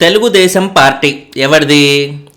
Telugu Desam party ఎవరిది?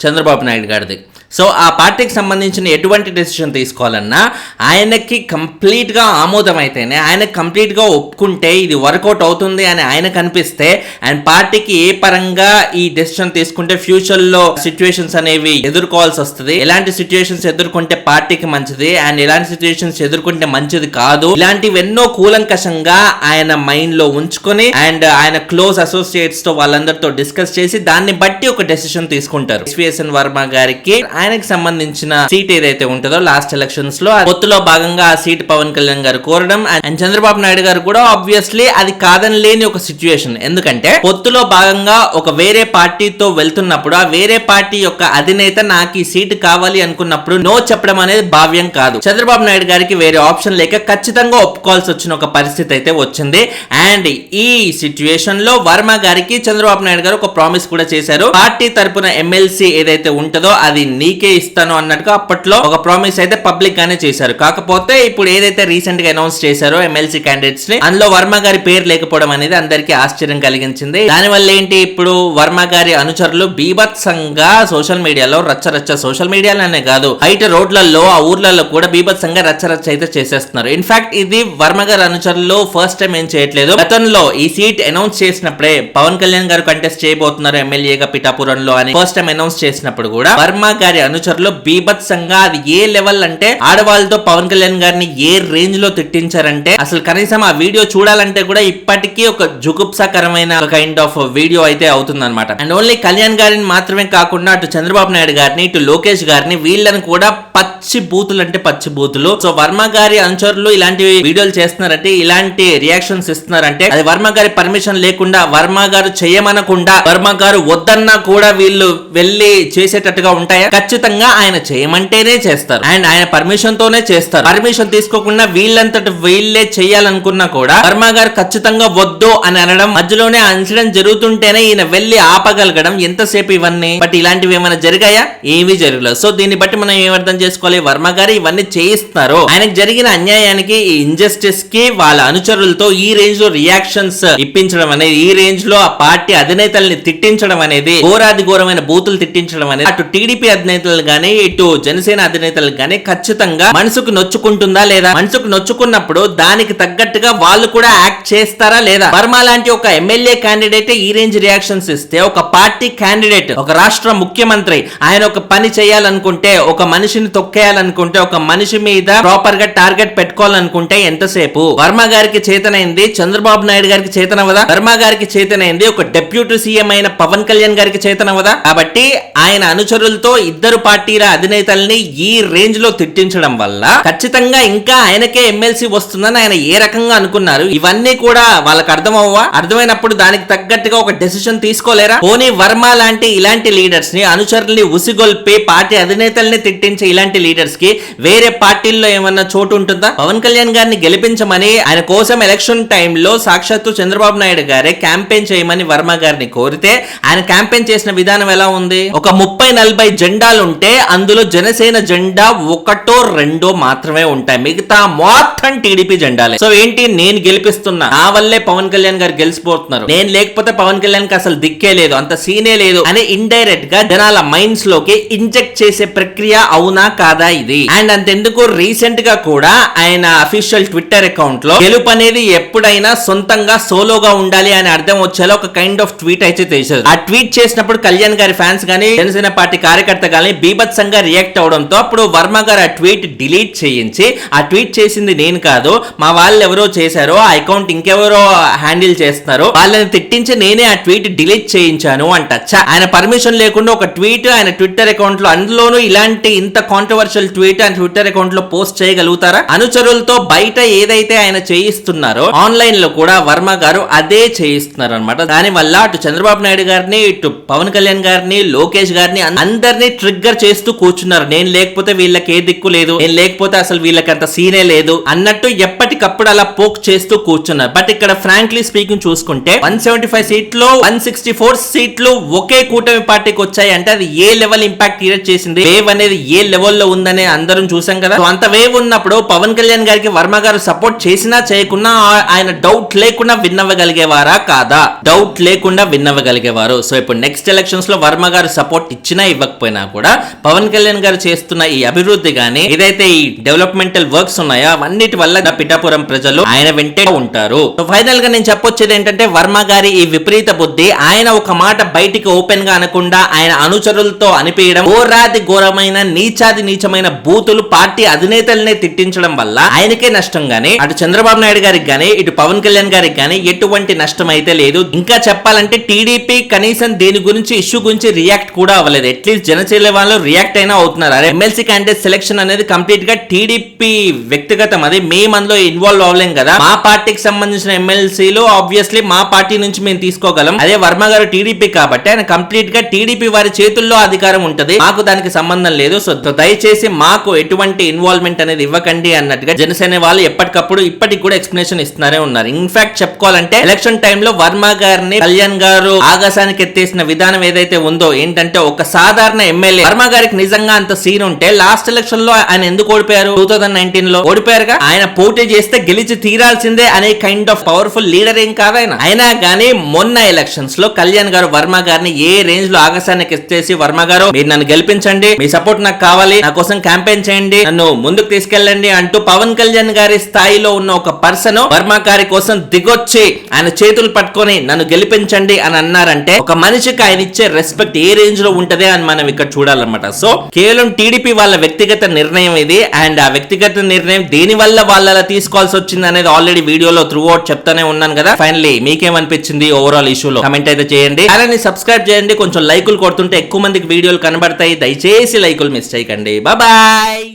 చంద్రబాబు నాయుడు గారిది. So ఆ పార్టీకి సంబంధించిన ఎటువంటి డెసిషన్ తీసుకోవాలన్నా ఆయనకి కంప్లీట్గా ఆమోదం అయితేనే ఆయన కంప్లీట్గా ఒప్పుకుంటే ఇది వర్కౌట్ అవుతుంది అని ఆయన కనిపిస్తే అండ్ పార్టీకి ఏ పరంగా ఈ డెసిషన్ తీసుకుంటే ఫ్యూచర్లో సిచ్యువేషన్స్ అనేవి ఎదుర్కోవాల్సి వస్తుంది ఎలాంటి సిచ్యువేషన్స్ ఎదుర్కొంటే పార్టీకి మంచిది అండ్ ఎలాంటి సిచ్యువేషన్స్ ఎదుర్కొంటే మంచిది కాదు ఇలాంటివి ఎన్నో కూలంకషంగా ఆయన మైండ్లో ఉంచుకొని అండ్ ఆయన క్లోజ్ అసోసియేట్స్తో వాళ్ళందరితో డిస్కస్ చేసి దాన్ని బట్టి ఒక డెసిషన్ తీసుకుంటారు. ఎస్విఎస్ఎన్ వర్మ గారికి ఆయనకి సంబంధించిన సీట్ ఏదైతే ఉంటుందో లాస్ట్ ఎలక్షన్స్లో పొత్తులో భాగంగా ఆ సీట్ పవన్ కళ్యాణ్ గారు కోరడం అండ్ చంద్రబాబు నాయుడు గారు కూడా ఆబ్వియస్లీ అది కాదని లేని ఒక సిచ్యువేషన్ ఎందుకంటే పొత్తులో భాగంగా ఒక వేరే పార్టీతో వెళ్తున్నప్పుడు ఆ వేరే పార్టీ యొక్క అధినేత నాకు ఈ సీటు కావాలి అనుకున్నప్పుడు నో చెప్పడం అనేది భావ్యం కాదు. చంద్రబాబు నాయుడు గారికి వేరే ఆప్షన్ లేక ఖచ్చితంగా ఒప్పుకోవాల్సి వచ్చిన ఒక పరిస్థితి అయితే వచ్చింది. అండ్ ఈ సిచ్యువేషన్లో వర్మ గారికి చంద్రబాబు నాయుడు గారు ఒక ప్రామిస్ కూడా చేశారు. పార్టీ తరపున ఎమ్మెల్సీ ఏదైతే ఉంటుందో అది నీకే ఇస్తాను అన్నట్టుగా అప్పట్లో ఒక ప్రామిస్ అయితే పబ్లిక్ గానే చేశారు. కాకపోతే ఇప్పుడు ఏదైతే రీసెంట్గా అనౌన్స్ చేశారో ఎమ్మెల్సీ క్యాండిడేట్స్ని అందులో వర్మ గారి పేరు లేకపోవడం అనేది అందరికీ ఆశ్చర్యం కలిగించింది. దానివల్ల ఏంటి ఇప్పుడు వర్మ గారి అనుచరులు బీభత్సంగా సోషల్ మీడియాలో రచ్చ రచ్చ సోషల్ మీడియాలోనే కాదు బయట రోడ్లలో ఆ ఊర్లలో కూడా బీభత్సంగా రచ్చ రచ్చ అయితే చేసేస్తున్నారు. ఇన్ఫాక్ట్ ఇది వర్మ గారి అనుచరులు ఫస్ట్ టైం ఏం చేయట్లేదు. గతంలో ఈ సీట్ అనౌన్స్ చేసినప్పుడే పవన్ కళ్యాణ్ గారు కంటెస్ట్ చేయబోతున్నారు ఎమ్మెల్యేగా పిఠాపురంలో అని ఫస్ట్ టైం అనౌన్స్ చేసినప్పుడు కూడా. వర్మ గారి అనుచరులు బీభత్సంగా అది ఏ లెవెల్ అంటే ఆడవాళ్ళతో పవన్ కళ్యాణ్ గారిని ఏ రేంజ్లో తిట్టించారంటే అసలు కనీసం ఆ వీడియో చూడాలంటే కూడా ఇప్పటికీ ఒక జుగుప్సాకరమైన కైండ్ ఆఫ్ వీడియో అయితే అవుతుంది అనమాట అండ్ ఓన్లీ కళ్యాణ్ గారిని మాత్రమే కాకుండా అటు చంద్రబాబు నాయుడు గారిని ఇటు లోకేష్ గారిని వీళ్ళని కూడా పచ్చి బూతులు అంటే పచ్చి బూతులు. సో వర్మ గారి అనుచరులు ఇలాంటి వీడియోలు చేస్తున్నారంటే ఇలాంటి రియాక్షన్స్ ఇస్తున్నారంటే అది వర్మ గారి పర్మిషన్ లేకుండా వర్మ గారు చేయమనకుండా వర్మ గారు వద్దన్నా కూడా వీళ్ళు వెళ్ళి చేసేటట్టుగా ఉంటాయా? ఖచ్చితంగా ఆయన చేయమంటేనే చేస్తారు. అండ్ ఆయన పర్మిషన్ తోనే చేస్తారు. పర్మిషన్ తీసుకోకుండా వీళ్ళంతటి వీళ్ళే చేయాలనుకున్నా కూడా వర్మ గారు ఖచ్చితంగా వద్దు అని అనడం మధ్యలోనే అంచడం జరుగుతుంటేనే ఈయన వెళ్ళి ఆపగలగడం ఎంతసేపు ఇవన్నీ? బట్ ఇలాంటివి ఏమైనా జరిగాయా? ఏమీ జరగలేదు. సో దీన్ని బట్టి మనం ఏం అర్థం చేసుకోవాలి? వర్మ గారు ఇవన్నీ చేయిస్తున్నారు. ఆయనకు జరిగిన అన్యాయానికి ఈ ఇంజస్టిస్కి వాళ్ళ అనుచరులతో ఈ రేంజ్లో రియాక్షన్స్ ఇప్పించడం అనేది ఈ రేంజ్లో ఆ పార్టీ అధినేతల్ని తిట్టించడం అనేది ఘోరాది ఘోరమైన బూతులు తిట్టించడం అనేది అటు టీడీపీ అధినేతలు గానీ ఇటు జనసేన అధినేతలు గానీ ఖచ్చితంగా మనసుకు నొచ్చుకుంటుందా లేదా? మనసుకు నొచ్చుకున్నప్పుడు దానికి తగ్గట్టుగా వాళ్ళు కూడా యాక్ట్ చేస్తారా లేదా? వర్మ లాంటి ఒక ఎమ్మెల్యే క్యాండిడేట్ ఈ రేంజ్ రియాక్షన్స్ ఇస్తే ఒక పార్టీ క్యాండిడేట్ ఒక రాష్ట్ర ముఖ్యమంత్రి ఆయన ఒక పని చేయాలనుకుంటే ఒక మనిషిని తొక్కేయాలనుకుంటే ఒక మనిషి మీద ప్రాపర్గా టార్గెట్ పెట్టుకోవాలనుకుంటే ఎంతసేపు? వర్మ గారికి చేతనైంది చంద్రబాబు నాయుడు గారికి చేతనవదా వర్మ గారికి చేతనైంది ఒక డెప్యూటీ సీఎం అయిన పవన్ కళ్యాణ్ గారికి చేతనవదా కాబట్టి ఆయన అనుచరులతో ఇద్దరు ఇద్దరు పార్టీల అధినేతల్ని ఈ రేంజ్లో తిట్టించడం వల్ల ఖచ్చితంగా ఇంకా ఆయనకే ఎమ్మెల్సీ వస్తుందని ఆయన ఏ రకంగా అనుకున్నారు? ఇవన్నీ కూడా వాళ్ళకి అర్థం అవ్వా అర్థమైనప్పుడు దానికి తగ్గట్టుగా ఒక డెసిషన్ తీసుకోలేరా? పోనీ వర్మ లాంటి ఇలాంటి లీడర్స్ని అనుచరుల్ని ఉసిగొల్పి పార్టీ అధినేతల్ని తిట్టించే ఇలాంటి లీడర్స్కి వేరే పార్టీల్లో ఏమన్నా చోటు ఉంటుందా? పవన్ కళ్యాణ్ గారిని గెలిపించమని ఆయన కోసం ఎలక్షన్ టైంలో సాక్షాత్తు చంద్రబాబు నాయుడు గారే క్యాంపెయిన్ చేయమని వర్మ గారిని కోరితే ఆయన క్యాంపెయిన్ చేసిన విధానం ఎలా ఉంది? ఒక ముప్పై నలభై జెండా ఉంటే అందులో జనసేన జెండా ఒకటో రెండో మాత్రమే ఉంటాయి. మిగతా మొత్తం టీడీపీ జెండాలే. సో ఏంటి? నేను గెలిపిస్తున్నా. నా వల్లే పవన్ కళ్యాణ్ గారు గెలిచిపోతున్నారు. నేను లేకపోతే పవన్ కళ్యాణ్కి అసలు దిక్కే లేదు. అంత సీనే లేదు అని ఇండైరెక్ట్గా జనాల మైండ్స్లోకి ఇంజెక్ట్ చేసే ప్రక్రియ అవునా కాదా ఇది? అండ్ అంతెందుకు రీసెంట్గా కూడా ఆయన అఫీషియల్ ట్విట్టర్ అకౌంట్లో గెలుపు అనేది ఎప్పుడైనా సొంతంగా సోలోగా ఉండాలి అని అర్థం వచ్చేలా ఒక కైండ్ ఆఫ్ ట్వీట్ అయితే చేశారు. ఆ ట్వీట్ చేసినప్పుడు కళ్యాణ్ గారి ఫ్యాన్స్ గానీ జనసేన పార్టీ కార్యకర్త గానీ బీభత్సంగా రియాక్ట్ అవడంతో అప్పుడు వర్మ గారు ఆ ట్వీట్ డిలీట్ చేయించి ఆ ట్వీట్ చేసింది నేను కాదు మా వాళ్ళు ఎవరో చేశారో ఆ అకౌంట్ ఇంకెవరో హ్యాండిల్ చేస్తున్నారు వాళ్ళని తిట్టించి నేనే ఆ ట్వీట్ డిలీట్ చేయించాను అంట. ఆయన పర్మిషన్ లేకుండా ఒక ట్వీట్ ఆయన ట్విట్టర్ అకౌంట్లో అందులోనూ ఇలాంటి ఇంత కాంట్రవర్షియల్ ట్వీట్ ఆయన ట్విట్టర్ అకౌంట్లో పోస్ట్ చేయగలుగుతారా? అనుచరులతో బయట ఏదైతే ఆయన చేయిస్తున్నారో ఆన్లైన్లో కూడా వర్మ గారు అదే చేయిస్తున్నారు అనమాట దాని వల్ల అటు చంద్రబాబు నాయుడు గారిని ఇటు పవన్ కళ్యాణ్ గారిని లోకేష్ గారిని అందరినీ ట్రిక్ ట్రిగ్గర్ చేస్తూ కూర్చున్నారు. నేను లేకపోతే వీళ్ళకి ఏ దిక్కు లేదు. నేను లేకపోతే అసలు వీళ్ళకి అంత సీనే లేదు. అన్నట్టు ఎప్పటికప్పుడు అలా పోక్ చేస్తూ కూర్చున్నారు. బట్ ఇక్కడ ఫ్రాంక్లీ స్పీకింగ్ చూసుకుంటే వన్ సెవెంటీ ఫైవ్ సీట్లు వన్ సిక్స్టీ ఫోర్ సీట్లు ఒకే కూటమి పార్టీకి వచ్చాయి అంటే అది ఏ లెవెల్ ఇంపాక్ట్ క్రియేట్ చేసింది? వేవ్ అనేది ఏ లెవెల్లో ఉందనే అందరం చూసాం కదా? అంత వేవ్ ఉన్నప్పుడు పవన్ కళ్యాణ్ గారికి వర్మ గారు సపోర్ట్ చేసినా చేయకున్నా ఆయన డౌట్ లేకుండా విన్నవ్వగలిగేవారా కాదా? డౌట్ లేకుండా విన్నవగలిగేవారు సో ఇప్పుడు నెక్స్ట్ ఎలక్షన్స్లో వర్మ గారు సపోర్ట్ ఇచ్చినా ఇవ్వకపోయినా కూడా పవన్ కళ్యాణ్ గారు చేస్తున్న ఈ అభివృద్ధి గాని ఏదైతే ఈ డెవలప్మెంటల్ వర్క్స్ ఉన్నాయో అవన్నిటి వల్ల పిఠాపురం ప్రజలు ఆయన వెంటే ఉంటారు. ఫైనల్గా నేను చెప్పొచ్చేది ఏంటంటే వర్మ గారి ఈ విపరీత బుద్ధి ఆయన ఒక మాట బయటికి ఓపెన్గా అనకుండా ఆయన అనుచరులతో అనిపించడం ఘోరాది ఘోరమైన నీచాది నీచమైన బూతులు పార్టీ అధినేతలనే తిట్టించడం వల్ల ఆయనకే నష్టం గానీ అటు చంద్రబాబు నాయుడు గారికి గానీ ఇటు పవన్ కళ్యాణ్ గారికి గానీ ఎటువంటి నష్టం అయితే లేదు. ఇంకా చెప్పాలంటే టీడీపీ కనీసం దేని గురించి ఇష్యూ గురించి రియాక్ట్ కూడా అవ్వలేదు. అట్లీస్ట్ జనసేన వాళ్ళు రియాక్ట్ అయినా అవుతున్నారు. అరే ఎమ్మెల్సీ క్యాండిడేట్ సెలక్షన్ అనేది కంప్లీట్గా టీడీపీ వ్యక్తిగతం. అది మేము అందులో ఇన్వాల్వ్ అవ్వలేం కదా. మా పార్టీకి సంబంధించిన ఎమ్మెల్సీలు ఆబ్వియస్లీ మా పార్టీ నుంచి మేము తీసుకోగలం. అదే వర్మ గారు టీడీపీ కాబట్టి ఆయన కంప్లీట్గా టీడీపీ వారి చేతుల్లో అధికారం ఉంటది. మాకు దానికి సంబంధం లేదు. సో దయచేసి మాకు ఎటువంటి ఇన్వాల్వ్మెంట్ అనేది ఇవ్వకండి అన్నట్టుగా జనసేన వాళ్ళు ఎప్పటికప్పుడు ఇప్పటికి కూడా ఎక్స్ప్లెనేషన్ ఇస్తున్నారే ఉన్నారు. ఇన్ఫాక్ట్ చెప్పుకోవాలంటే ఎలక్షన్ టైంలో వర్మ గారిని కళ్యాణ్ గారు ఆకాశానికి ఎత్తేసిన విధానం ఏదైతే ఉందో ఏంటంటే ఒక సాధారణ ఎమ్మెల్యే వర్మ గారికి నిజంగా అంత సీన్ ఉంటే లాస్ట్ ఎలక్షన్లో ఆయన ఎందుకు ఓడిపోయారు? టూ థౌసండ్ నైన్టీన్లో ఓడిపోయారుగా? ఆయన పోటీ చేస్తే గెలిచి తీరాల్సిందే అనే కైండ్ ఆఫ్ పవర్ఫుల్ లీడర్ ఏం కాదు ఆయన. అయినా కానీ మొన్న ఎలక్షన్స్లో కళ్యాణ్ గారు వర్మ గారిని ఏ రేంజ్లో ఆకాశానికి ఎత్తేసి వర్మ గారు మీరు నన్ను గెలిపించండి మీ సపోర్ట్ నాకు కావాలి నా కోసం క్యాంపెయిన్ చేయండి నన్ను ముందుకు తీసుకెళ్ళండి అంటూ పవన్ కళ్యాణ్ గారి స్థాయిలో ఉన్న ఒక పర్సన్ వర్మ గారి కోసం దిగొచ్చి ఆయన చేతులు పట్టుకొని నన్ను గెలిపించండి అని అన్నారంటే ఒక మనిషికి ఆయన ఇచ్చే రెస్పెక్ట్ ఏ రేంజ్లో ఉంటదే అని మనం ఇక్కడ చూడాలన్నమాట. సో కేవలం టీడీపీ వాళ్ళ వ్యక్తిగత నిర్ణయం ఇది. అండ్ ఆ వ్యక్తిగత నిర్ణయం దేని వల్ల వాళ్ళ అలా తీసుకోవాల్సి వచ్చింది అనేది ఆల్రెడీ వీడియోలో త్రూ అవుట్ చెప్తానే ఉన్నాను కదా. ఫైనలీ మీకేమనిపించింది ఓవరాల్ ఇష్యూలో కమెంట్ అయితే చేయండి. అలానే సబ్స్క్రైబ్ చేయండి. కొంచెం లైకులు కొడుతుంటే ఎక్కువ మందికి వీడియోలు కనబడతాయి. దయచేసి లైకులు మిస్ చేయకండి. బాయ్